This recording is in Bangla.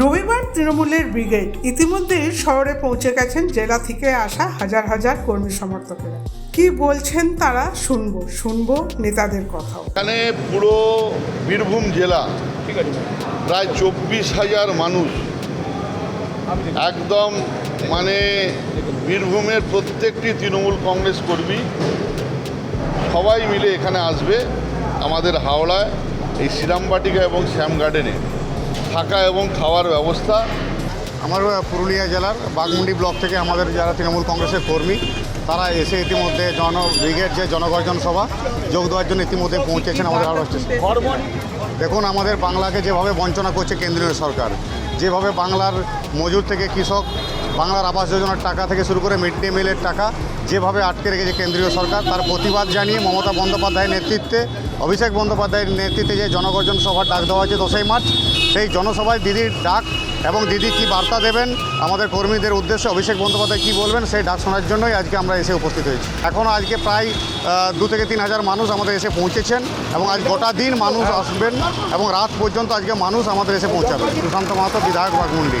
রবিবার তৃণমূলের ব্রিগেড ইতিমধ্যে শহরে পৌঁছে গেছেন জেলা থেকে আসা হাজার হাজার কর্মী সমর্থকেরা। কি বলছেন তারা? শুনব শুনব নেতাদের কথাও। এখানে পুরো বীরভূম জেলা ঠিক আছে প্রায় চব্বিশ হাজার মানুষ একদম মানে বীরভূমের প্রত্যেকটি তৃণমূল কংগ্রেস কর্মী সবাই মিলে এখানে আসবে আমাদের হাওড়ায়। এই শ্রীরামবাটিকা এবং শ্যাম গার্ডেনে থাকা এবং খাওয়ার ব্যবস্থা। আমার পুরুলিয়া জেলার বাগমুন্ডি ব্লক থেকে আমাদের যারা তৃণমূল কংগ্রেসের কর্মী, তারা এসে ইতিমধ্যে জন ব্রিগেড যে জনগর্জন সভা, যোগ দেওয়ার জন্য ইতিমধ্যে পৌঁছেছেন আমাদের হাওড়া স্টেশন। দেখুন, আমাদের বাংলাকে যেভাবে বঞ্চনা করছে কেন্দ্রীয় সরকার, যেভাবে বাংলার মজুর থেকে কৃষক, বাংলার আবাস যোজনার টাকা থেকে শুরু করে মিড ডে মিলের টাকা যেভাবে আটকে রেখেছে কেন্দ্রীয় সরকার, তার প্রতিবাদ জানিয়ে মমতা বন্দ্যোপাধ্যায়ের নেতৃত্বে অভিষেক বন্দ্যোপাধ্যায়ের নেতৃত্বে যে জনগর্জন সভার ডাক দেওয়া হয়েছে দশই মার্চ, সেই জনসভায় দিদির ডাক এবং দিদি কি বার্তা দেবেন, আমাদের কর্মীদের উদ্দেশ্যে অভিষেক বন্দ্যোপাধ্যায় কী বলবেন, সেই ডাক শোনার জন্যই আজকে আমরা এসে উপস্থিত হয়েছি। এখনও আজকে প্রায় দু থেকে তিন হাজার মানুষ আমাদের এসে পৌঁছেছেন এবং আজ গোটা দিন মানুষ আসবেন এবং রাত পর্যন্ত আজকে মানুষ আমাদের এসে পৌঁছাবে। সুশান্ত মাহাতো, বিধায়ক বাগমুন্ডি